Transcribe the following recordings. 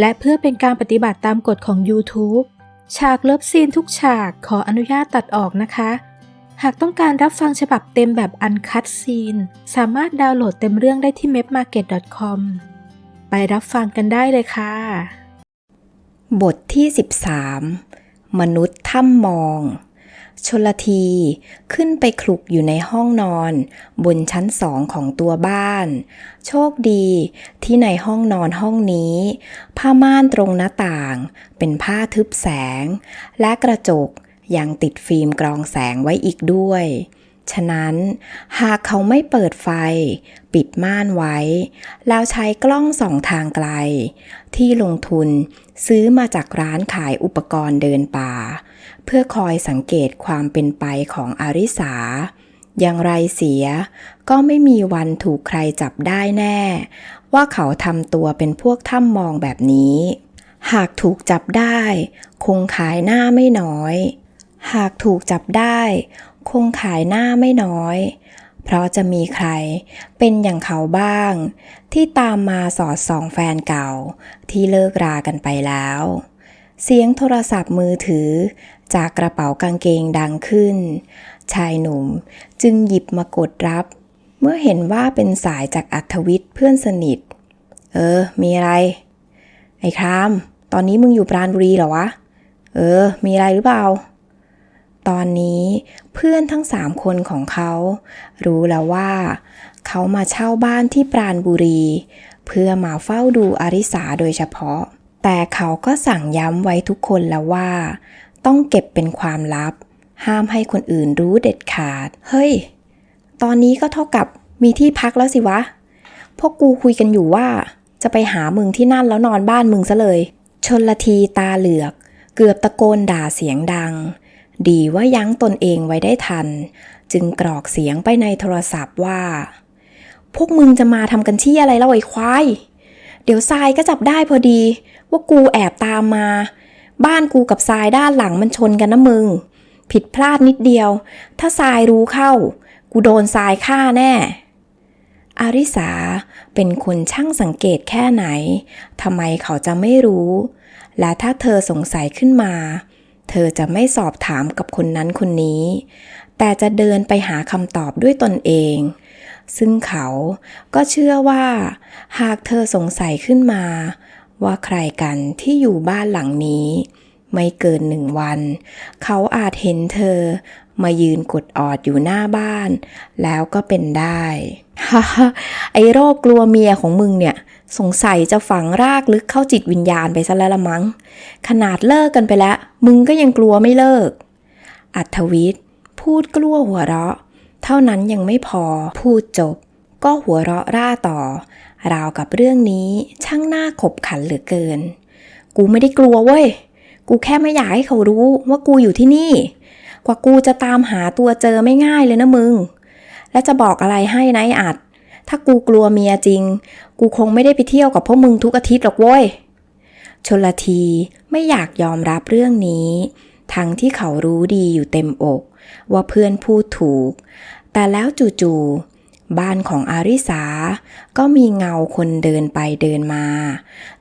และเพื่อเป็นการปฏิบัติตามกฎของ YouTube ฉากเลิฟซีนทุกฉากขออนุญาตตัดออกนะคะ หากต้องการรับฟังฉบับเต็มแบบอันคัดซีน สามารถดาวน์โหลดเต็มเรื่องได้ที่ mapmarket.com ไปรับฟังกันได้เลยค่ะ บทที่ 13 มนุษย์ถ้ำมอง ชลที ขึ้นไปคลุกอยู่ในห้องนอน บนชั้นสองของตัวบ้าน โชคดีที่ในห้องนอนห้องนี้ ผ้าม่านตรงหน้าต่าง เป็นผ้าทึบแสง และกระจกยังติดฟิล์มกรองแสงไว้อีกด้วย ฉะนั้นหากเขาไม่เปิดไฟ ปิดม่านไว้ แล้วใช้กล้องส่องทางไกล ที่ลงทุน ซื้อมาจากร้านขายอุปกรณ์เดินป่า เพื่อคอยสังเกตความเป็นไปของอาริสา อย่างไรเสีย ก็ไม่มีวันถูกใครจับได้แน่ ว่าเขาทำตัวเป็นพวกถ้ำมองแบบนี้ หากถูกจับได้ คงขายหน้าไม่น้อย หากถูกจับได้ คงขายหน้าไม่น้อย เพราะจะมีใครเป็นอย่างเขาบ้าง ที่ตามมาสอดส่องแฟนเก่าที่เลิกรากันไปแล้ว เสียงโทรศัพท์มือถือจากกระเป๋ากางเกงดังขึ้น ชายหนุ่มจึงหยิบมากดรับ เมื่อเห็นว่าเป็นสายจากอัธวิทย์เพื่อนสนิท เออ มีอะไร ไอ้คราม ตอนนี้มึงอยู่ปราณบุรีเหรอวะ เออ มีอะไรหรือเปล่า ตอนนี้เพื่อนทั้งสามคนของเขา รู้แล้วว่า เขามาเช่าบ้านที่ปราณบุรี เพื่อมาเฝ้าดูอาริสาโดยเฉพาะ แต่เขาก็สั่งย้ำไว้ทุกคนแล้วว่า ต้องเก็บเป็นความลับ ห้ามให้คนอื่นรู้เด็ดขาด เฮ้ย ตอนนี้ก็เท่ากับมีที่พักแล้วสิวะ พวกกูคุยกันอยู่ว่า จะไปหามึงที่นั่นแล้วนอนบ้านมึงซะเลย ชนละทีตาเหลือก เกือบตะโกนด่าเสียงดัง ดีว่ายั้งตนเองไว้ได้ทัน จึงกรอกเสียงไปในโทรศัพท์ว่า พวกมึงจะมาทำกันที่อะไรเล่าไอ้ควาย เดี๋ยวทรายก็จับได้พอดี ว่ากูแอบตามมา บ้านกูกับทรายด้านหลังมันชนกันนะมึง ผิดพลาดนิดเดียว ถ้าทรายรู้เข้า กูโดนทรายฆ่าแน่อาริสาเป็นคนช่างสังเกตแค่ไหน ทำไมเขาจะไม่รู้ และถ้าเธอสงสัยขึ้นมา เธอจะไม่สอบถามกับคนนั้นคนนี้ แต่จะเดินไปหาคำตอบด้วยตนเอง ซึ่งเขาก็เชื่อว่า หากเธอสงสัยขึ้นมา ว่าใครกันที่อยู่บ้านหลังนี้ ไม่เกินหนึ่งวัน เขาอาจเห็นเธอมายืนกดออดอยู่หน้าบ้าน แล้วก็เป็นได้ฮ่าไอโรคกลัวเมียของมึงเนี่ย สงสัยจะฝังรากลึกเข้าจิตวิญญาณไปซะแล้วละมั้ง ขนาดเลิกกันไปแล้ว มึงก็ยังกลัวไม่เลิก อัธวิทย์พูดกลัวหัวเราะ เท่านั้นยังไม่พอ พูดจบ ก็หัวเราะร่าต่อ ราวกับเรื่องนี้ช่างน่าขบขันเหลือเกิน กูไม่ได้กลัวเว้ย กูแค่ไม่อยากให้เขารู้ว่ากูอยู่ที่นี่ กว่ากูจะตามหาตัวเจอไม่ง่ายเลยนะมึง และจะบอกอะไรให้นะไอ้อัด ถ้ากูกลัวเมียจริง กูคงไม่ได้ไปเที่ยวกับพวกมึงทุกอาทิตย์หรอกเว้ย ชนละทีไม่อยากยอมรับเรื่องนี้ ทั้งที่เขารู้ดีอยู่เต็มอก ว่าเพื่อนพูดถูก แต่แล้วจู่ๆบ้านของอาริสา ก็มีเงาคนเดินไปเดินมา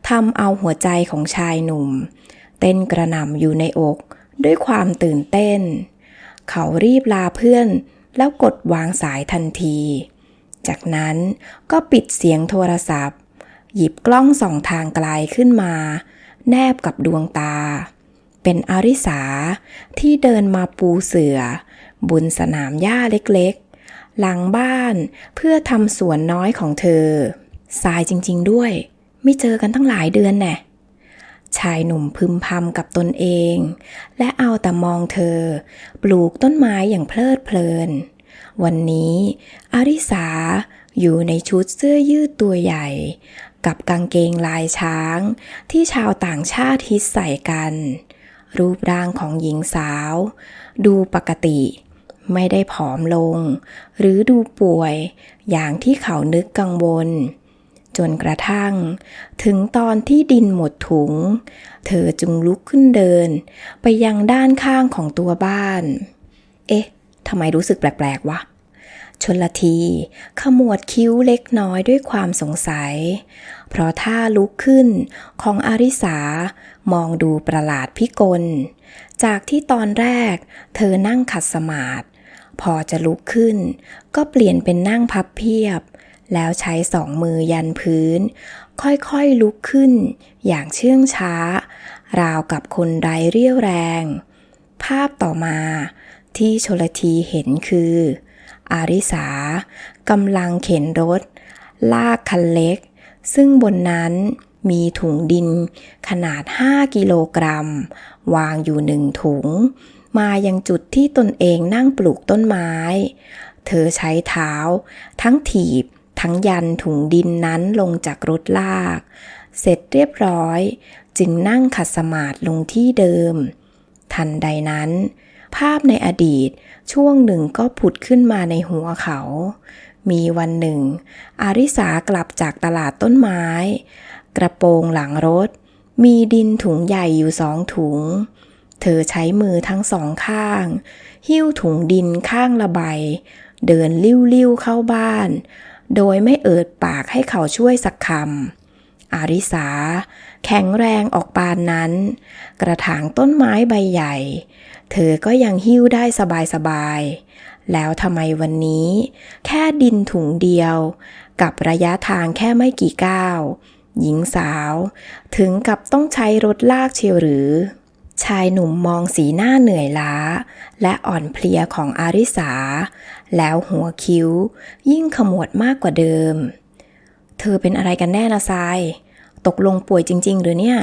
ทำเอาหัวใจของชายหนุ่ม เต้นกระหน่ำอยู่ในอก ด้วยความตื่นเต้น เขารีบลาเพื่อนแล้วกดวางสายทันที จากนั้นก็ปิดเสียงโทรศัพท์ หยิบกล้องส่องทางไกลขึ้นมา แนบกับดวงตา เป็นอาริสาที่เดินมาปูเสือบนสนามหญ้าเล็กๆ หลังบ้านเพื่อทำสวนน้อยของเธอสายจริงๆด้วย ไม่เจอกันตั้งหลายเดือนแน่ชายหนุ่มพึมพำกับตนเอง และเอาแต่มองเธอ ปลูกต้นไม้อย่างเพลิดเพลิน วันนี้อาริสาอยู่ในชุดเสื้อยืดตัวใหญ่ กับกางเกงลายช้างที่ชาวต่างชาติฮิตใส่กัน รูปร่างของหญิงสาว ดูปกติ ไม่ได้ผอมลง หรือดูป่วยอย่างที่เขานึกกังวล จนกระทั่ง ถึงตอนที่ดินหมดถุง เธอจึงลุกขึ้นเดิน ไปยังด้านข้างของตัวบ้าน เอ๊ะ ทำไมรู้สึกแปลกๆวะชนละทีขมวดคิ้วเล็กน้อยด้วยความสงสัย เพราะท่าลุกขึ้นของอาริสามองดูประหลาดพิกล จากที่ตอนแรกเธอนั่งขัดสมาธิพอจะลุกขึ้น ก็เปลี่ยนเป็นนั่งพับเพียบ แล้วใช้สองมือยันพื้น ค่อยๆลุกขึ้น อย่างเชื่องช้า ราวกับคนไร้เรี่ยวแรง ภาพต่อมา ที่ชลทีเห็นคือ อาริสากำลังเข็นรถ ลากคันเล็ก ซึ่งบนนั้นมีถุงดินขนาด 5 กิโลกรัม วางอยู่หนึ่งถุง มายังจุดที่ตนเองนั่งปลูกต้นไม้ เธอใช้เท้า ทั้งถีบ ทั้งยันถุงดินนั้นลงจากรถลาก เสร็จเรียบร้อย จึงนั่งขัดสมาธิลงที่เดิม ทันใดนั้น ภาพในอดีตช่วงหนึ่งก็ผุดขึ้นมาในหัวเขา มีวันหนึ่ง อาริสากลับจากตลาดต้นไม้ กระโปรงหลังรถ มีดินถุงใหญ่อยู่สองถุง เธอใช้มือทั้งสองข้าง หิ้วถุงดินข้างละใบ เดินลิ้วๆเข้าบ้าน โดยไม่เอิดปากให้เขาช่วยสักคำ อาริสา แข็งแรงออกปานนั้น กระถางต้นไม้ใบใหญ่ เธอก็ยังหิ้วได้สบายๆ แล้วทำไมวันนี้ แค่ดินถุงเดียว กับระยะทางแค่ไม่กี่ก้าว หญิงสาวถึงกับต้องใช้รถลากเชียวหรือ ชายหนุ่มมองสีหน้าเหนื่อยล้า และอ่อนเพลียของอาริสา แล้วหัวคิ้ว ยิ่งขมวดมากกว่าเดิมเธอเป็นอะไรกันแน่นะทราย ตกลงป่วยจริง ๆ หรือเนี่ย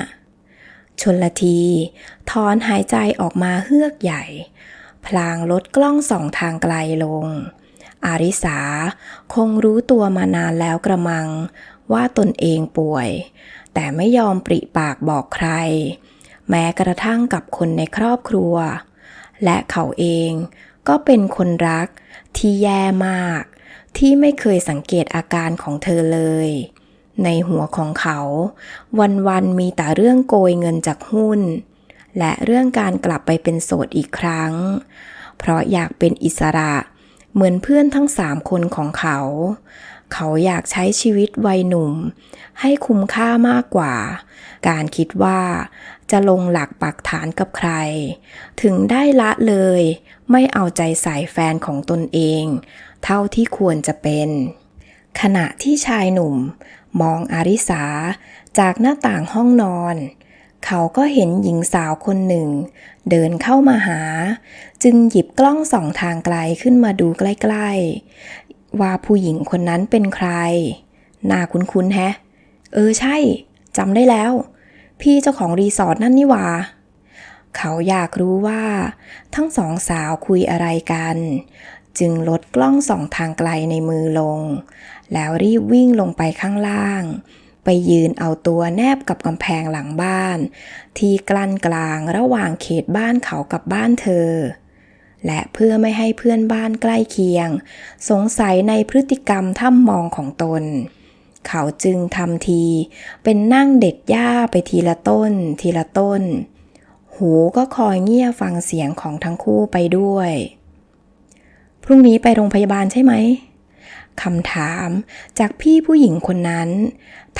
ชนละทีถอนหายใจออกมาเฮือกใหญ่ พลางลดกล้องส่องทางไกลลง อาริสาคงรู้ตัวมานานแล้วกระมัง ว่าตนเองป่วย แต่ไม่ยอมปริปากบอกใคร แม้กระทั่งกับคนในครอบครัว และเขาเองก็เป็นคนรักที่แย่มาก ที่ไม่เคยสังเกตอาการของเธอเลย ในหัวของเขา วันๆมีแต่เรื่องโกยเงินจากหุ้น และเรื่องการกลับไปเป็นโสดอีกครั้ง เพราะอยากเป็นอิสระเหมือนเพื่อนทั้งสามคนของเขา เขาอยากใช้ชีวิตวัยหนุ่ม ให้คุ้มค่ามากกว่า การคิดว่าจะลงหลักปักฐานกับใคร ถึงได้ละเลย ไม่เอาใจใส่แฟนของตนเอง เท่าที่ควรจะเป็น ขณะที่ชายหนุ่ม มองอาริสาจากหน้าต่างห้องนอน เขาก็เห็นหญิงสาวคนหนึ่ง เดินเข้ามาหา จึงหยิบกล้องส่องทางไกลขึ้นมาดูใกล้ๆ ว่าผู้หญิงคนนั้นเป็นใคร น่าคุ้นๆแฮะ เออใช่จำได้แล้ว พี่เจ้าของรีสอร์ทนั่นนี่หว่าเขาอยากรู้ว่า ทั้งสองสาวคุยอะไรกัน จึงลดกล้องส่องทางไกลในมือลง แล้วรีบวิ่งลงไปข้างล่าง ไปยืนเอาตัวแนบกับกำแพงหลังบ้าน ที่กลั้นกลางระหว่างเขตบ้านเขากับบ้านเธอ และเพื่อไม่ให้เพื่อนบ้านใกล้เคียง สงสัยในพฤติกรรมถ้ำมองของตน เขาจึงทำที เป็นนั่งเด็ดหญ้าไปทีละต้น ทีละต้น หูก็คอยเงี่ยฟังเสียงของทั้งคู่ไปด้วย พรุ่งนี้ไปโรงพยาบาลใช่ไหม คำถามจากพี่ผู้หญิงคนนั้น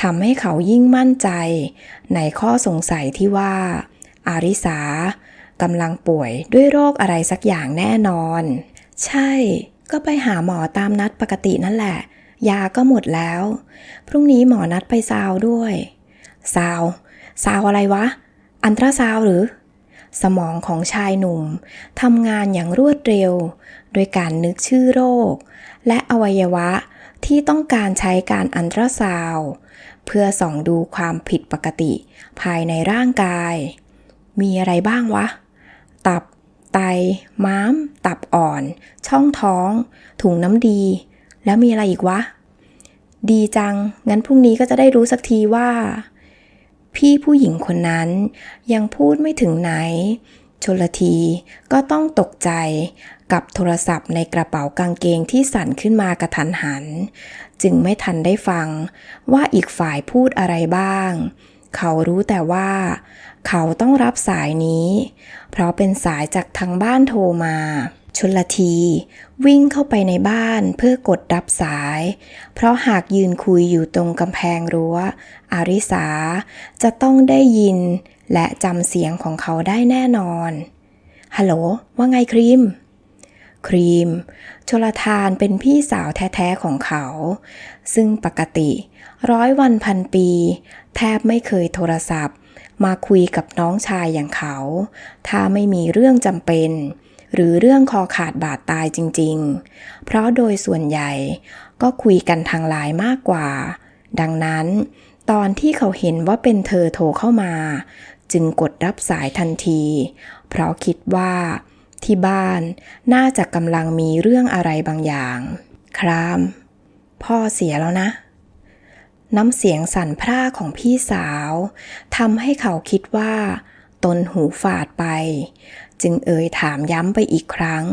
ทำให้เขายิ่งมั่นใจ ในข้อสงสัยที่ว่า อาริสากำลังป่วยด้วยโรคอะไรสักอย่างแน่นอน ใช่ ก็ไปหาหมอตามนัดปกตินั่นแหละ ยาก็หมดแล้ว พรุ่งนี้หมอนัดไปซาวด้วยซาวซาวอะไรวะ อันตราซาวหรือ สมองของชายหนุ่มทำงานอย่างรวดเร็ว โดยการนึกชื่อโรค และอวัยวะที่ต้องการใช้การอันตราซาวเพื่อส่องดูความผิดปกติ ภายในร่างกาย มีอะไรบ้างวะ ตับ ไต ม้าม ตับอ่อน ช่องท้อง ถุงน้ำดี แล้วมีอะไรอีกวะ ดีจัง งั้นพรุ่งนี้ก็จะได้รู้สักทีว่า พี่ผู้หญิงคนนั้นยังพูดไม่ถึงไหน ชลทีก็ต้องตกใจ กับโทรศัพท์ในกระเป๋ากางเกงที่สั่นขึ้นมากระทันหัน จึงไม่ทันได้ฟังว่าอีกฝ่ายพูดอะไรบ้าง เขารู้แต่ว่า เขาต้องรับสายนี้ เพราะเป็นสายจากทางบ้านโทรมา ชนละที วิ่งเข้าไปในบ้านเพื่อกดรับสาย เพราะหากยืนคุยอยู่ตรงกำแพงรั้ว อาริสาจะต้องได้ยิน และจำเสียงของเขาได้แน่นอนฮัลโหล ว่าไงครีม ครีม ชลทานเป็นพี่สาวแท้ๆของเขา ซึ่งปกติร้อยวันพันปี แทบไม่เคยโทรศัพท์ มาคุยกับน้องชายอย่างเขา ถ้าไม่มีเรื่องจำเป็น หรือเรื่องคอขาดบาดตายจริงๆ เพราะโดยส่วนใหญ่ก็คุยกันทางไลน์มากกว่า ดังนั้น ตอนที่เขาเห็นว่าเป็นเธอโทรเข้ามา จึงกดรับสายทันที เพราะคิดว่า ที่บ้านน่าจะกำลังมีเรื่องอะไรบางอย่าง คราม พ่อเสียแล้วนะ น้ำเสียงสั่นพร่าของพี่สาวทำให้เขาคิดว่า ตนหูฝาดไป จึงเอ่ยถามย้ำไปอีกครั้ง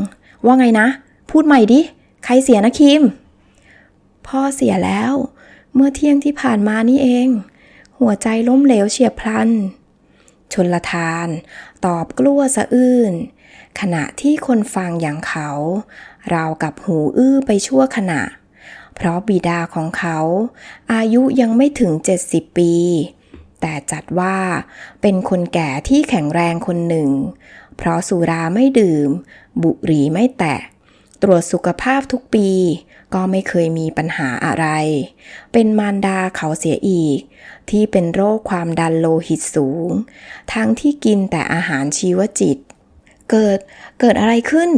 ว่าไงนะ พูดใหม่ดิ ใครเสียนะคิม พ่อเสียแล้ว เมื่อเที่ยงที่ผ่านมานี่เอง หัวใจล้มเหลวเฉียบพลันชนละทาน ตอบกลัวสะอื้น ขณะที่คนฟังอย่างเขา เรากับหูอื้อไปชั่วขณะ เพราะบิดาของเขา อายุยังไม่ถึง 70 ปี แต่จัดว่าเป็นคนแก่ที่แข็งแรงคนหนึ่ง เพราะสุราไม่ดื่ม บุหรี่ไม่แตะ ตรวจสุขภาพทุกปี ก็ไม่เคยมีปัญหาอะไร เป็นมารดาเขาเสียอีก ที่เป็นโรคความดันโลหิตสูง ทั้งที่กินแต่อาหารชีวจิต เกิด เกิดอะไรขึ้น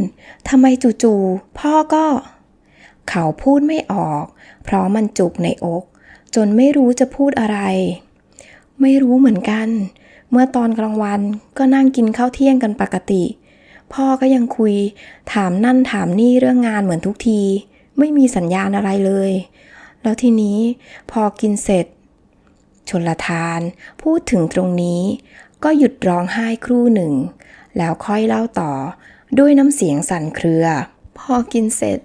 ทำไมจู่ๆ พ่อก็ เขาพูดไม่ออก เพราะมันจุกในอก จนไม่รู้จะพูดอะไร ไม่รู้เหมือนกัน เมื่อตอนกลางวันก็นั่งกินข้าวเที่ยงกันปกติ พ่อก็ยังคุย ถามนั่นถามนี่เรื่องงานเหมือนทุกที ไม่มีสัญญาณอะไรเลย แล้วทีนี้พอกินเสร็จ ชนละทานพูดถึงตรงนี้ ก็หยุดร้องไห้ครู่หนึ่ง แล้วค่อยเล่าต่อ ด้วยน้ำเสียงสั่นเครือ พอกินเสร็จ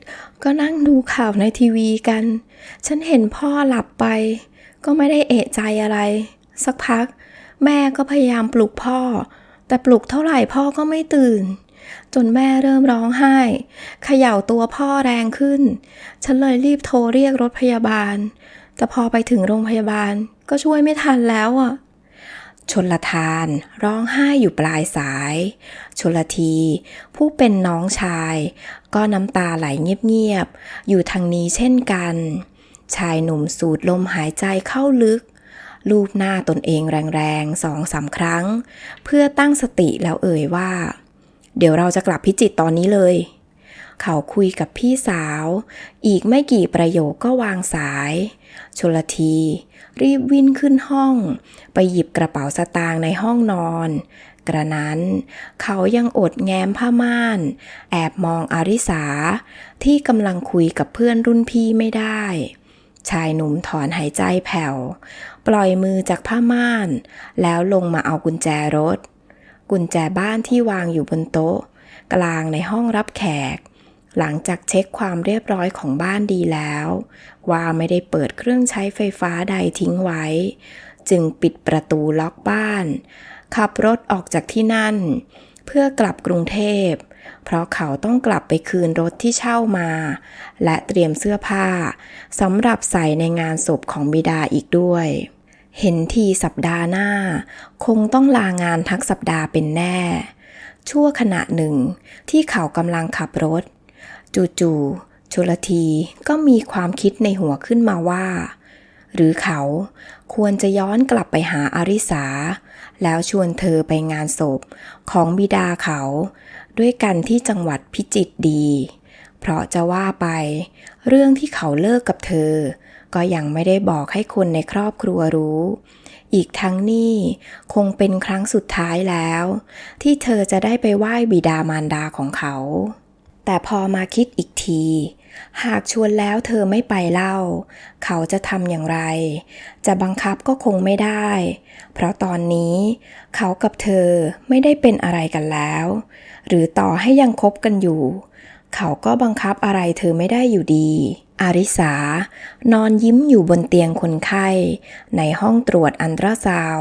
ก็นั่งดูข่าวในทีวีกัน ฉันเห็นพ่อหลับไป ก็ไม่ได้เอะใจอะไร สักพัก แม่ก็พยายามปลุกพ่อ แต่ปลุกเท่าไหร่พ่อก็ไม่ตื่น จนแม่เริ่มร้องไห้เขย่าตัวพ่อแรงขึ้น ฉันเลยรีบโทรเรียกรถพยาบาล แต่พอไปถึงโรงพยาบาลก็ช่วยไม่ทันแล้วอะ ชนละทานร้องไห้อยู่ปลายสาย ชนละที ผู้เป็นน้องชาย ก็น้ำตาไหลเงียบๆ อยู่ทางนี้เช่นกัน ชายหนุ่มสูดลมหายใจเข้าลึก ลูบหน้าตนเองแรงๆสองสามครั้ง เพื่อตั้งสติแล้วเอ่ยว่า เดี๋ยวเราจะกลับพิจิตตอนนี้เลย เขาคุยกับพี่สาว อีกไม่กี่ประโยคก็วางสาย ชลที รีบวิ่งขึ้นห้อง ไปหยิบกระเป๋าสตางค์ในห้องนอน กระนั้นเขายังอดแง้มผ้าม่าน แอบมองอาริสา ที่กำลังคุยกับเพื่อนรุ่นพี่ไม่ได้ ชายหนุ่มถอนหายใจแผ่ว ปล่อยมือจากผ้าม่าน แล้วลงมาเอากุญแจรถ กุญแจบ้านที่วางอยู่บนโต๊ะ กลางในห้องรับแขก หลังจากเช็คความเรียบร้อยของบ้านดีแล้ว ว่าไม่ได้เปิดเครื่องใช้ไฟฟ้าใดทิ้งไว้ จึงปิดประตูล็อกบ้าน ขับรถออกจากที่นั่น เพื่อกลับกรุงเทพ เพราะเขาต้องกลับไปคืนรถที่เช่ามา และเตรียมเสื้อผ้าสำหรับใส่ในงานศพของบิดาอีกด้วยเห็นทีสัปดาห์หน้า คงต้องลางานทั้งสัปดาห์เป็นแน่ ชั่วขณะหนึ่งที่เขากำลังขับรถ จู่ๆชลทีก็มีความคิดในหัวขึ้นมาว่า หรือเขาควรจะย้อนกลับไปหาอาริสา แล้วชวนเธอไปงานศพของบิดาเขา ด้วยกันที่จังหวัดพิจิตรดี เพราะจะว่าไป เรื่องที่เขาเลิกกับเธอ ก็ยังไม่ได้บอกให้คนในครอบครัวรู้อีกทั้งนี่คงเป็นครั้งสุดท้ายแล้ว ที่เธอจะได้ไปไหว้บิดามารดาของเขา แต่พอมาคิดอีกที หากชวนแล้วเธอไม่ไปเล่า เขาจะทำอย่างไร จะบังคับก็คงไม่ได้ เพราะตอนนี้เขากับเธอไม่ได้เป็นอะไรกันแล้ว หรือต่อให้ยังคบกันอยู่ เขาก็บังคับอะไรเธอไม่ได้อยู่ดี อาริสานอนยิ้มอยู่บนเตียงคนไข้ ในห้องตรวจอันตราซาว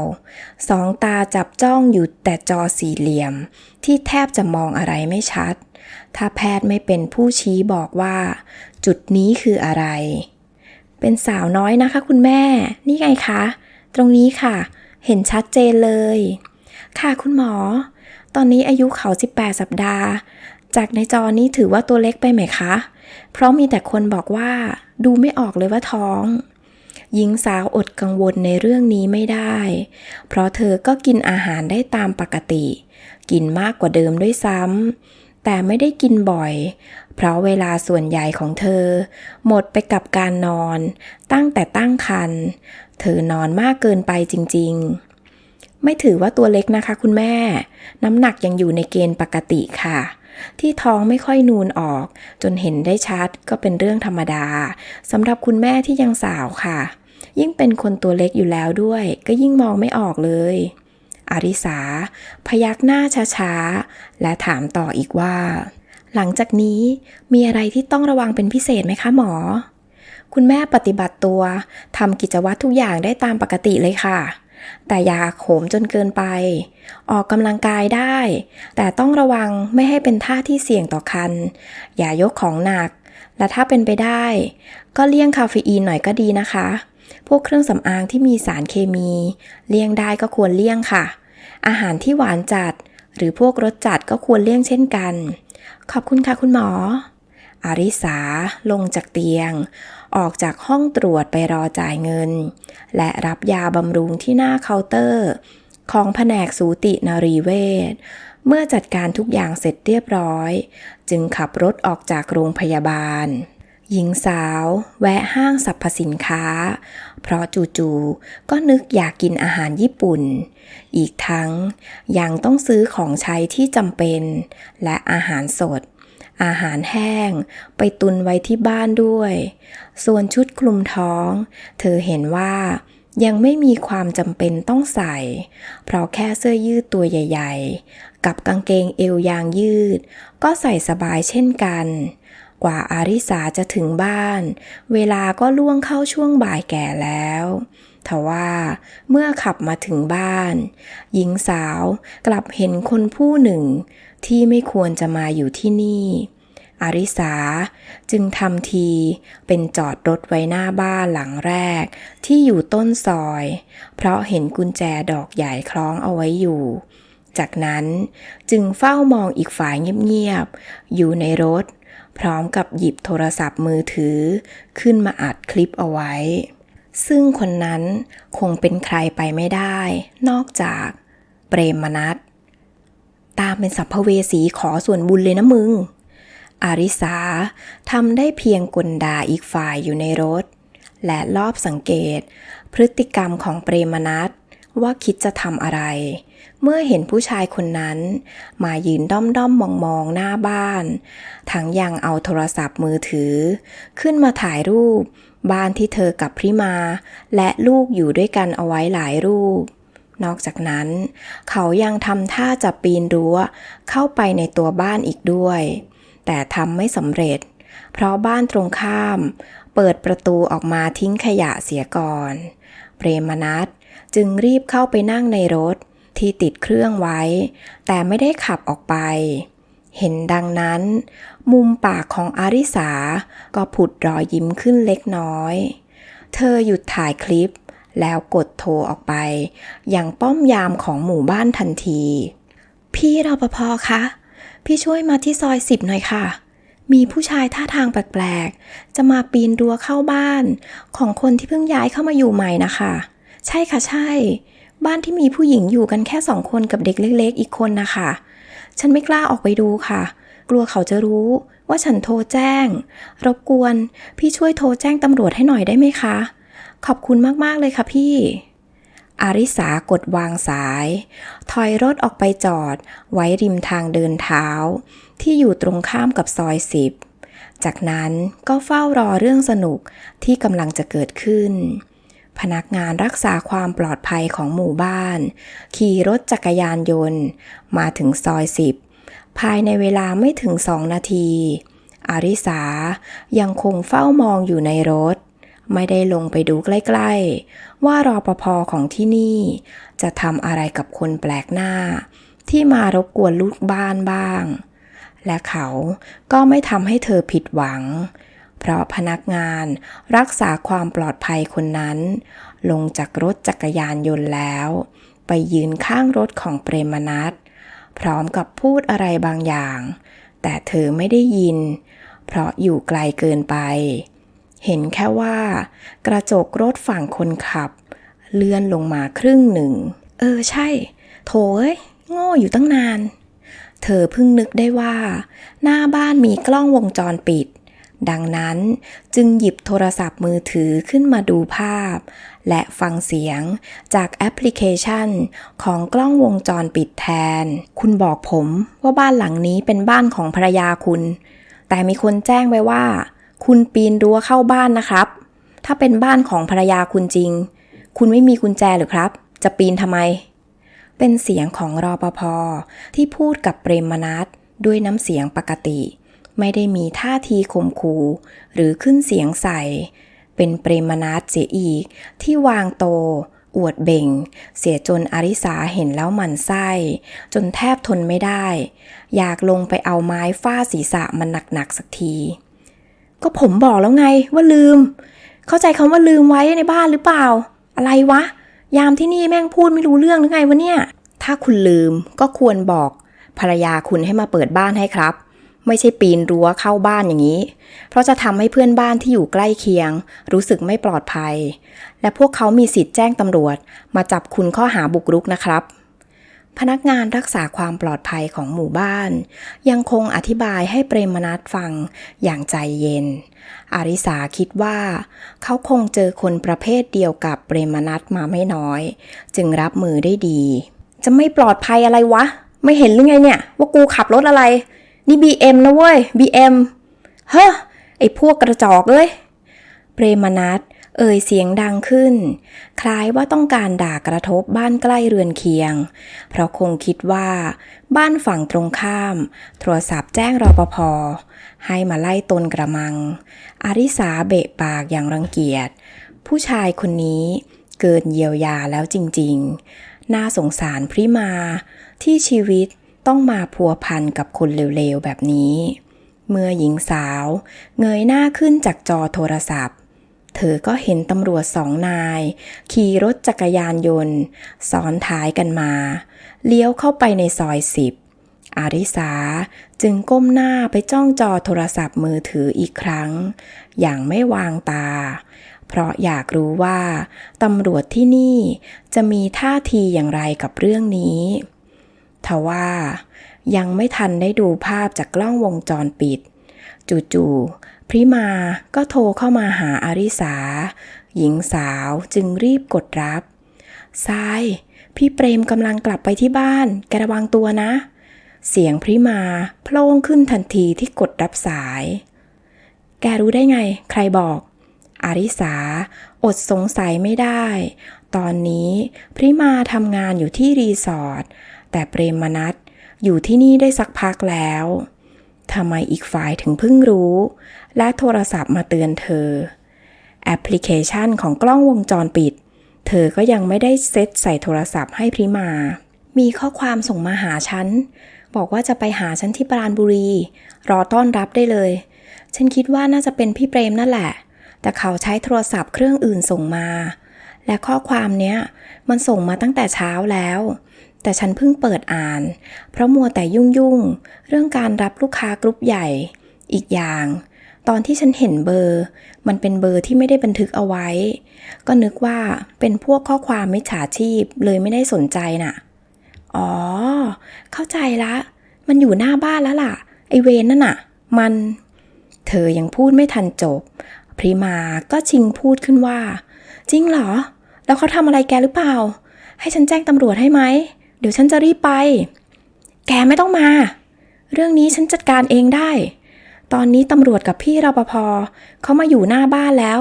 สองตาจับจ้องอยู่แต่จอสี่เหลี่ยม ที่แทบจะมองอะไรไม่ชัด ถ้าแพทย์ไม่เป็นผู้ชี้บอกว่า จุดนี้คืออะไร เป็นสาวน้อยนะคะคุณแม่ นี่ไงคะ ตรงนี้ค่ะ เห็นชัดเจนเลย ค่ะคุณหมอ ตอนนี้อายุเขา 18 สัปดาห์ จากในจอนี้ถือว่าตัวเล็กไปไหมคะ เพราะมีแต่คนบอกว่า ดูไม่ออกเลยว่าท้องหญิงสาวอดกังวลในเรื่องนี้ไม่ได้ เพราะเธอก็กินอาหารได้ตามปกติ กินมากกว่าเดิมด้วยซ้ำ แต่ไม่ได้กินบ่อย เพราะเวลาส่วนใหญ่ของเธอ หมดไปกับการนอน ตั้งแต่ตั้งครรภ์เธอนอนมากเกินไปจริง ๆ ไม่ถือว่าตัวเล็กนะคะคุณแม่ น้ำหนักยังอยู่ในเกณฑ์ปกติค่ะ ที่ท้องไม่ค่อยนูนออก จนเห็นได้ชัดก็เป็นเรื่องธรรมดาสำหรับคุณแม่ที่ยังสาวค่ะ ยิ่งเป็นคนตัวเล็กอยู่แล้วด้วย ก็ยิ่งมองไม่ออกเลย อาริสา พยักหน้าช้าๆ และถามต่ออีกว่า หลังจากนี้มีอะไรที่ต้องระวังเป็นพิเศษไหมคะหมอ คุณแม่ปฏิบัติตัวทำกิจวัตรทุกอย่างได้ตามปกติเลยค่ะ แต่อย่าโขมจนเกินไป ออกกำลังกายได้ แต่ต้องระวังไม่ให้เป็นท่าที่เสี่ยงต่อคัน อย่ายกของหนัก และถ้าเป็นไปได้ ก็เลี่ยงคาเฟอีนหน่อยก็ดีนะคะ พวกเครื่องสำอางที่มีสารเคมี เลี่ยงได้ก็ควรเลี่ยงค่ะ อาหารที่หวานจัด หรือพวกรสจัดก็ควรเลี่ยงเช่นกัน ขอบคุณค่ะคุณหมอ อาริสาลงจากเตียง ออกจากห้องตรวจไปรอจ่ายเงิน และรับยาบำรุงที่หน้าเคาน์เตอร์ ของแผนกสูตินรีเวชเมื่อจัดการทุกอย่างเสร็จเรียบร้อย จึงขับรถออกจากโรงพยาบาล หญิงสาวแวะห้างสรรพสินค้า เพราะจู่ๆก็นึกอยากกินอาหารญี่ปุ่น อีกทั้งยังต้องซื้อของใช้ที่จำเป็น และอาหารสด อาหารแห้ง ไปตุนไว้ที่บ้านด้วย ส่วนชุดคลุมท้อง เธอเห็นว่ายังไม่มีความจำเป็นต้องใส่ เพราะแค่เสื้อยืดตัวใหญ่ ๆ กับกางเกงเอวยางยืด ก็ใส่สบายเช่นกัน กว่าอาริสาจะถึงบ้าน เวลาก็ล่วงเข้าช่วงบ่ายแก่แล้วทว่าเมื่อขับมาถึงบ้าน หญิงสาวกลับเห็นคนผู้หนึ่ง ที่ไม่ควรจะมาอยู่ที่นี่ อาริสาจึงทำทีเป็นจอดรถไว้หน้าบ้านหลังแรก ที่อยู่ต้นซอย เพราะเห็นกุญแจดอกใหญ่คล้องเอาไว้อยู่ จากนั้นจึงเฝ้ามองอีกฝ่ายเงียบๆอยู่ในรถ พร้อมกับหยิบโทรศัพท์มือถือ ขึ้นมาอัดคลิปเอาไว้ ซึ่งคนนั้นคงเป็นใครไปไม่ได้ นอกจากเปรมมนัสตามเป็นสัพเพเวสีขอส่วนบุญเลยนะมึง อาริสาทำได้เพียงกลด่าอีกฝ่ายอยู่ในรถ และรอบสังเกต พฤติกรรมของเปรมนัสว่าคิดจะทำอะไร เมื่อเห็นผู้ชายคนนั้น มายืนด้อมด้อมมองมองหน้าบ้าน ทั้งยังเอาโทรศัพท์มือถือ ขึ้นมาถ่ายรูป บ้านที่เธอกับพริมา และลูกอยู่ด้วยกันเอาไว้หลายรูป นอกจากนั้น เขายังทำท่าจะปีนรั้ว เข้าไปในตัวบ้านอีกด้วย แต่ทำไม่สำเร็จ เพราะบ้านตรงข้าม เปิดประตูออกมาทิ้งขยะเสียก่อน เปรมนัสจึงรีบเข้าไปนั่งในรถ ที่ติดเครื่องไว้ แต่ไม่ได้ขับออกไป เห็นดังนั้น มุมปากของอาริสาก็ผุดรอยยิ้มขึ้นเล็กน้อย เธอหยุดถ่ายคลิป แล้วกดโทรออกไป อยังป้อมยามของหมู่บ้านทันที พี่รปภคะพี่ช่วยมาที่ซอยสิบหน่อยค่ะ มีผู้ชายท่าทางแปลกๆ จะมาปีนรั้วเข้าบ้าน ของคนที่เพิ่งย้ายเข้ามาอยู่ใหม่นะคะ ใช่ค่ะใช่ บ้านที่มีผู้หญิงอยู่กันแค่สองคนกับเด็กเล็ก ๆ อีกคนนะคะ ฉันไม่กล้าออกไปดูค่ะ กลัวเขาจะรู้ว่าฉันโทรแจ้ง รบกวนพี่ช่วยโทรแจ้งตำรวจให้หน่อยได้ไหมคะ ขอบคุณมากๆเลยค่ะพี่ อาริสากดวางสาย ถอยรถออกไปจอด ไว้ริมทางเดินเท้า ที่อยู่ตรงข้ามกับซอยสิบ จากนั้นก็เฝ้ารอเรื่องสนุกที่กำลังจะเกิดขึ้น พนักงานรักษาความปลอดภัยของหมู่บ้าน ขี่รถจักรยานยนต์ มาถึงซอยสิบภายในเวลาไม่ถึงสองนาที อาริสายังคงเฝ้ามองอยู่ในรถ ไม่ได้ลงไปดูใกล้ๆ ว่ารอปภของที่นี่ จะทำอะไรกับคนแปลกหน้า ที่มารบกวนลูกบ้านบ้าง และเขาก็ไม่ทำให้เธอผิดหวังเพราะพนักงานรักษาความปลอดภัยคนนั้น ลงจากรถจักรยานยนต์แล้ว ไปยืนข้างรถของเปรมนัทพร้อมกับพูดอะไรบางอย่าง แต่เธอไม่ได้ยิน เพราะอยู่ไกลเกินไป เห็นแค่ว่า กระจกรถฝั่งคนขับ เลื่อนลงมาครึ่งหนึ่ง เออใช่ โถเอ้ยโง่อยู่ตั้งนาน เธอเพิ่งนึกได้ว่า หน้าบ้านมีกล้องวงจรปิด ดังนั้นจึงหยิบโทรศัพท์มือถือขึ้นมาดูภาพ และฟังเสียงจากแอปพลิเคชันของกล้องวงจรปิดแทน คุณบอกผมว่าบ้านหลังนี้เป็นบ้านของภรรยาคุณ แต่มีคนแจ้งไว้ว่า คุณปีนรั้วเข้าบ้านนะครับ ถ้าเป็นบ้านของภรรยาคุณจริง คุณไม่มีกุญแจหรือครับ จะปีนทำไม เป็นเสียงของรอปภที่พูดกับเปรมนัทด้วยน้ำเสียงปกติ ไม่ได้มีท่าทีข่มขู่หรือขึ้นเสียงใส่ เป็นเปรมนัทเสียอีกที่วางโต อวดเบ่ง เสียจนอริสาเห็นแล้วหมันไส้ จนแทบทนไม่ได้ อยากลงไปเอาไม้ฟาดศีรษะมันหนักๆสักที ก็ผมบอกแล้วไงว่าลืม เข้าใจคำว่าลืมไว้ในบ้านหรือเปล่า อะไรวะ ยามที่นี่แม่งพูดไม่รู้เรื่องหรือไงวะเนี่ย ถ้าคุณลืมก็ควรบอกภรรยาคุณให้มาเปิดบ้านให้ครับ ไม่ใช่ปีนรั้วเข้าบ้านอย่างนี้ เพราะจะทำให้เพื่อนบ้านที่อยู่ใกล้เคียง รู้สึกไม่ปลอดภัย และพวกเขามีสิทธิ์แจ้งตำรวจ มาจับคุณข้อหาบุกรุกนะครับ พนักงานรักษาความปลอดภัยของหมู่บ้าน ยังคงอธิบายให้เปรมนัทฟังอย่างใจเย็น อาริสาคิดว่า เขาคงเจอคนประเภทเดียวกับเปรมนัทมาไม่น้อย จึงรับมือได้ดี จะไม่ปลอดภัยอะไรวะ ไม่เห็นหรือไงเนี่ย ว่ากูขับรถอะไร นี่ BM นะเว้ย BM เฮ้อไอพวกกระจอกเอ้ยเปรมนัทเอ่ยเสียงดังขึ้น คล้ายว่าต้องการด่ากระทบบ้านใกล้เรือนเคียง เพราะคงคิดว่า บ้านฝั่งตรงข้าม โทรศัพท์แจ้งรอปภให้มาไล่ตนกระมัง อาริสาเบะปากอย่างรังเกียจ ผู้ชายคนนี้เกินเยียวยาแล้วจริงๆ น่าสงสารพริมาที่ชีวิต ต้องมาพัวพันกับคนเร็วๆแบบนี้ เมื่อหญิงสาว เงยหน้าขึ้นจากจอโทรศัพท์ เธอก็เห็นตำรวจสองนาย ขี่รถจักรยานยนต์ซ้อนท้ายกันมา เลี้ยวเข้าไปในซอยสิบอาริสาจึงก้มหน้าไปจ้องจอโทรศัพท์มือถืออีกครั้ง อย่างไม่วางตา เพราะอยากรู้ว่าตำรวจที่นี่จะมีท่าทีอย่างไรกับเรื่องนี้ ทว่ายังไม่ทันได้ดูภาพจากกล้องวงจรปิด จู่ๆพริมาก็โทรเข้ามาหาอาริสา หญิงสาวจึงรีบกดรับทรายพี่เปรมกำลังกลับไปที่บ้าน แกระวังตัวนะ เสียงพริมาโพล่งขึ้นทันทีที่กดรับสาย แกรู้ได้ไง ใครบอก อาริสา อดสงสัยไม่ได้ ตอนนี้พริมาทำงานอยู่ที่รีสอร์ท แต่เปรมนัทอยู่ที่นี่ได้สักพักแล้วทำไมอีกฝ่ายถึงเพิ่งรู้ และโทรศัพท์มาเตือนเธอ แอปพลิเคชันของกล้องวงจรปิด เธอก็ยังไม่ได้เซตใส่โทรศัพท์ให้พริมา มีข้อความส่งมาหาฉัน บอกว่าจะไปหาฉันที่ปราณบุรี รอต้อนรับได้เลย ฉันคิดว่าน่าจะเป็นพี่เปรมนั่นแหละ แต่เขาใช้โทรศัพท์เครื่องอื่นส่งมา และข้อความเนี้ยมันส่งมาตั้งแต่เช้าแล้ว แต่ฉันเพิ่งเปิดอ่าน เพราะมัวแต่ยุ่งยุ่งๆเรื่องการรับลูกค้ากรุ๊ปใหญ่ อีกอย่าง ตอนที่ฉันเห็นเบอร์ มันเป็นเบอร์ที่ไม่ได้บันทึกเอาไว้ ก็นึกว่าเป็นพวกข้อความมิจฉาชีพเลยไม่ได้สนใจน่ะ อ๋อ เข้าใจละ มันอยู่หน้าบ้านแล้วล่ะ ไอเวนนั่นน่ะ มัน เธอยังพูดไม่ทันจบ พริมาก็ชิงพูดขึ้นว่า จริงเหรอ แล้วเขาทำอะไรแกหรือเปล่าให้ฉันแจ้งตำรวจให้ไหม ดี๋ยวฉันจะรีบไป แกไม่ต้องมา เรื่องนี้ฉันจัดการเองได้ ตอนนี้ตำรวจกับพี่รปภเขามาอยู่หน้าบ้านแล้ว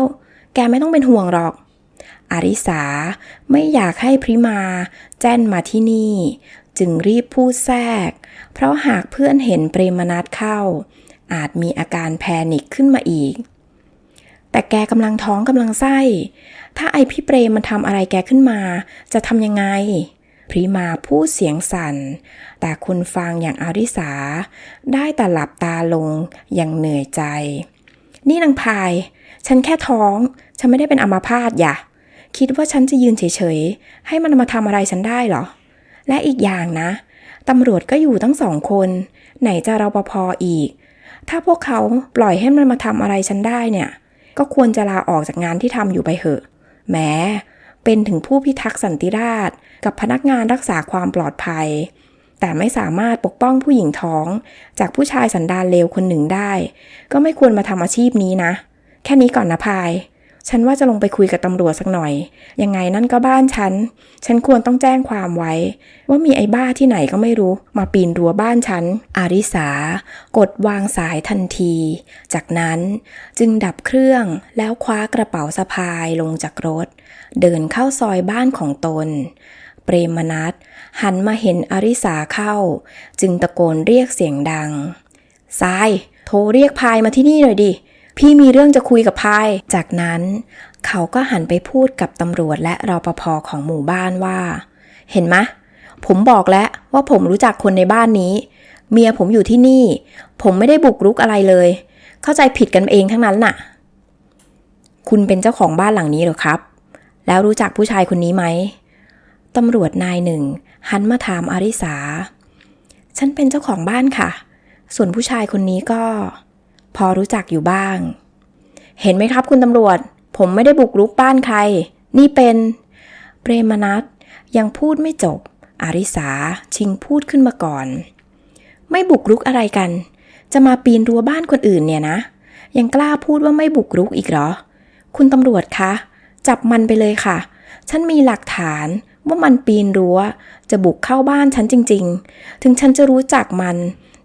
แกไม่ต้องเป็นห่วงหรอก อาริสาไม่อยากให้พริมา แจ้นมาที่นี่ จึงรีบพูดแทรก เพราะหากเพื่อนเห็นเปรมนัดเข้า อาจมีอาการแพนิคขึ้นมาอีก แต่แกกำลังท้องกำลังไส้ ถ้าไอพี่เปรมมันทำอะไรแกขึ้นมา จะทำยังไง พริมาพูดเสียงสั่น แต่คนฟังอย่างอาริสา ได้แต่หลับตาลงอย่างเหนื่อยใจ นี่นางพาย ฉันแค่ท้อง ฉันไม่ได้เป็นอัมพาตอย่ะคิดว่าฉันจะยืนเฉยๆ ให้มันมาทำอะไรฉันได้เหรอ และอีกอย่างนะ ตำรวจก็อยู่ตั้งสองคน ไหนจะรปภอีก ถ้าพวกเขาปล่อยให้มันมาทำอะไรฉันได้เนี่ย ก็ควรจะลาออกจากงานที่ทำอยู่ไปเหอะแหม เป็นถึงผู้พิทักษ์สันติราษฎร์กับพนักงานรักษาความปลอดภัย แต่ไม่สามารถปกป้องผู้หญิงท้อง จากผู้ชายสันดานเลวคนหนึ่งได้ ก็ไม่ควรมาทำอาชีพนี้นะ แค่นี้ก่อนนะพาย ฉันว่าจะลงไปคุยกับตำรวจสักหน่อย ยังไงนั่นก็บ้านฉัน ฉันควรต้องแจ้งความไว้ ว่ามีไอ้บ้าที่ไหนก็ไม่รู้ มาปีนรั้วบ้านฉัน อาริสา กดวางสายทันที จากนั้นจึงดับเครื่องแล้วคว้ากระเป๋าสะพายลงจากรถ เดินเข้าซอยบ้านของตน เปรมนัทหันมาเห็นอาริสาเข้า จึงตะโกนเรียกเสียงดัง ทราย โทรเรียกพายมาที่นี่หน่อยดิ พี่มีเรื่องจะคุยกับพาย จากนั้น เขาก็หันไปพูดกับตำรวจและรปภของหมู่บ้านว่า เห็นไหมผมบอกแล้วว่าผมรู้จักคนในบ้านนี้ เมียผมอยู่ที่นี่ ผมไม่ได้บุกรุกอะไรเลย เข้าใจผิดกันเองทั้งนั้นน่ะ คุณเป็นเจ้าของบ้านหลังนี้หรอครับ แล้วรู้จักผู้ชายคนนี้ไหมตำรวจนายหนึ่ง หันมาถามอาริสา ฉันเป็นเจ้าของบ้านค่ะ ส่วนผู้ชายคนนี้ก็ พอรู้จักอยู่บ้าง เห็นไหมครับคุณตำรวจ ผมไม่ได้บุกรุกบ้านใคร นี่เป็นเปรมนัทยังพูดไม่จบ อาริสาชิงพูดขึ้นมาก่อน ไม่บุกรุกอะไรกัน จะมาปีนรั้วบ้านคนอื่นเนี่ยนะ ยังกล้าพูดว่าไม่บุกรุกอีกเหรอ คุณตำรวจคะ จับมันไปเลยค่ะ ฉันมีหลักฐานว่ามันปีนรั้ว จะบุกเข้าบ้านฉันจริง ๆ ถึงฉันจะรู้จักมัน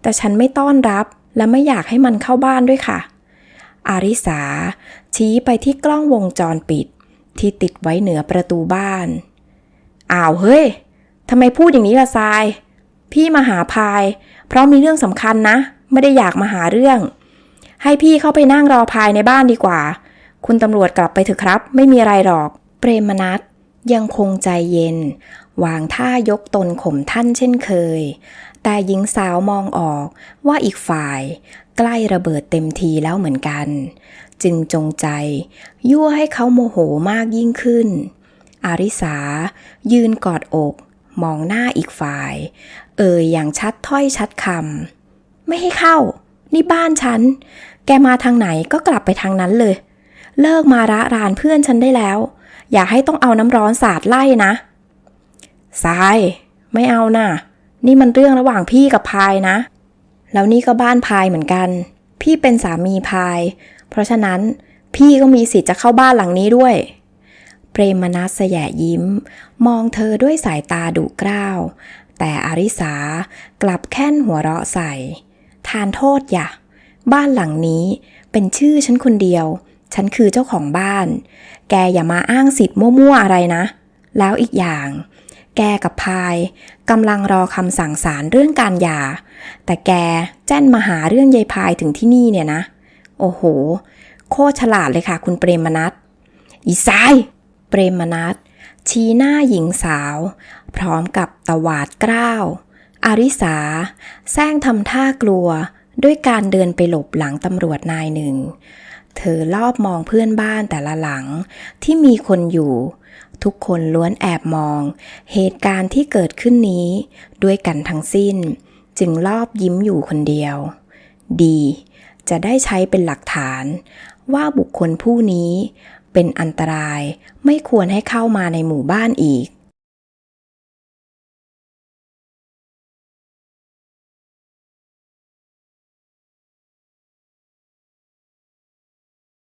แต่ฉันไม่ต้อนรับ และไม่อยากให้มันเข้าบ้านด้วยค่ะ อาริสา ชี้ไปที่กล้องวงจรปิด ที่ติดไว้เหนือประตูบ้าน อ้าวเฮ้ยทำไมพูดอย่างนี้ล่ะทราย พี่มาหาพาย เพราะมีเรื่องสำคัญนะ ไม่ได้อยากมาหาเรื่อง ให้พี่เข้าไปนั่งรอพายในบ้านดีกว่า คุณตำรวจกลับไปเถอะครับ ไม่มีอะไรหรอก เปรมนัทยังคงใจเย็น วางท่ายกตนข่มท่านเช่นเคย แต่หญิงสาวมองออกว่าอีกฝ่าย ใกล้ระเบิดเต็มทีแล้วเหมือนกัน จึงจงใจ ยั่วให้เขาโมโหมากยิ่งขึ้น อาริสา ยืนกอดอก มองหน้าอีกฝ่าย เอ่ยอย่างชัดถ้อยชัดคำไม่ให้เข้า นี่บ้านฉัน แกมาทางไหนก็กลับไปทางนั้นเลย เลิกมาระรานเพื่อนฉันได้แล้ว อย่าให้ต้องเอาน้ำร้อนสาดไล่นะทราย ไม่เอานะ่ะ นี่มันเรื่องระหว่างพี่กับพายนะ แล้วนี่ก็บ้านพายเหมือนกัน พี่เป็นสามีพาย เพราะฉะนั้นพี่ก็มีสิทธิ์จะเข้าบ้านหลังนี้ด้วย เปรมนัสแสยยิ้ม มองเธอด้วยสายตาดุกร้าว แต่อาริสากลับแค่นหัวเราะใส่ ทานโทษอย่าบ้านหลังนี้เป็นชื่อฉันคนเดียว ฉันคือเจ้าของบ้าน แกอย่ามาอ้างสิทธิ์มั่วๆอะไรนะ แล้วอีกอย่าง แกกับพายกำลังรอคำสั่งศาลเรื่องการหย่า แต่แกแจ้นมาหาเรื่องยายพายถึงที่นี่เนี่ยนะ โอ้โห โคตรฉลาดเลยค่ะ คุณเปรมนัทอีสาย เปรมนัทชี้หน้าหญิงสาว พร้อมกับตวาดกล้าว อาริสาแซงทำท่ากลัวด้วยการเดินไปหลบหลังตำรวจนายหนึ่ง เธอลอบมองเพื่อนบ้านแต่ละหลังที่มีคนอยู่ ทุกคนล้วนแอบมอง เหตุการณ์ที่เกิดขึ้นนี้ ด้วยกันทั้งสิ้น จึงลอบยิ้มอยู่คนเดียว ดี จะได้ใช้เป็นหลักฐาน ว่าบุคคลผู้นี้ เป็นอันตรายไม่ควรให้เข้ามาในหมู่บ้านอีก